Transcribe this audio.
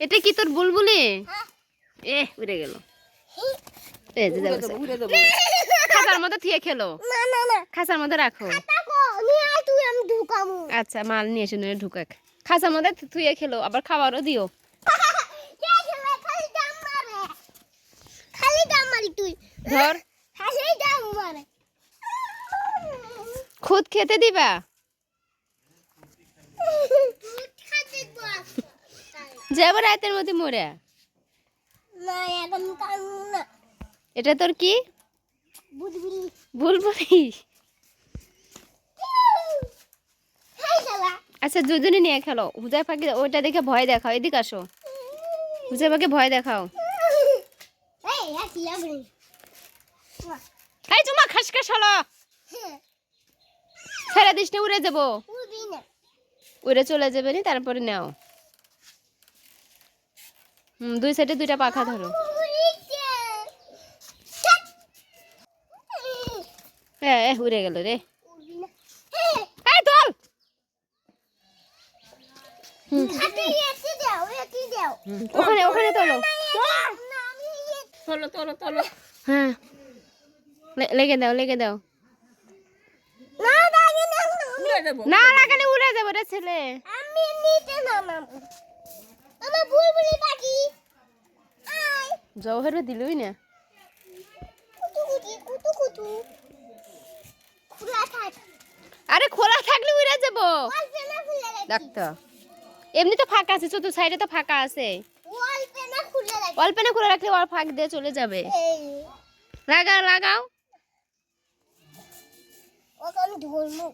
এটা কি তোর বুলবুলি? হ্যাঁ। এ উড়ে গেল। মধ্যে থুয়ে খেলো। না না না। মধ্যে রাখো। আচ্ছা মাল নিয়ে এসে নিয়ে ঢুকাক। খাঁচার মধ্যে থুয়ে খেলো আবার খাবারও দিও। কে খেলে খালি দাম মারে খালি দাম মারি তুই। ধর। খালি দাম মারে। খুদ খেতে দিবা? যাব রাতের মধ্যে মরে এটা তোর কি? বুলবুলি আচ্ছা দুজনে নিয়ে খেলো। হুজাই পাখি ওইটা দেখে ভয় দেখাও। এদিকে আসো। হুজাই পাখি ভয় দেখাও। এই তোমা খাস খাস হলো। ছেড়ে দিস উড়ে যাব। উড়ে চলে যাবে নি, তারপরে নাও। দুই সাইডে দুইটা পাখা ধরো। এ, উড়ে গেল রে। দাও ওখানে ওখানে তোলো। না আমি তোলো তোলো তোলো। হ্যাঁ। লে- লেগে দাও লেগে দাও। না উড়ে লাগালে যাব। রে ছেলে। আমি নিতে নামাবো। আমার আয় জওহরে দিলই না? আরে খোলা থাকলে উড়ে যাব। দেখতো এমনি তো ফাঁকা আছে চতুর্থ সাইডে তো ফাঁকা আছে। অল্প না খুলে রাখলে ওর ফাঁক দিয়ে চলে যাবে। লাগাও। লাগাও ধরবো।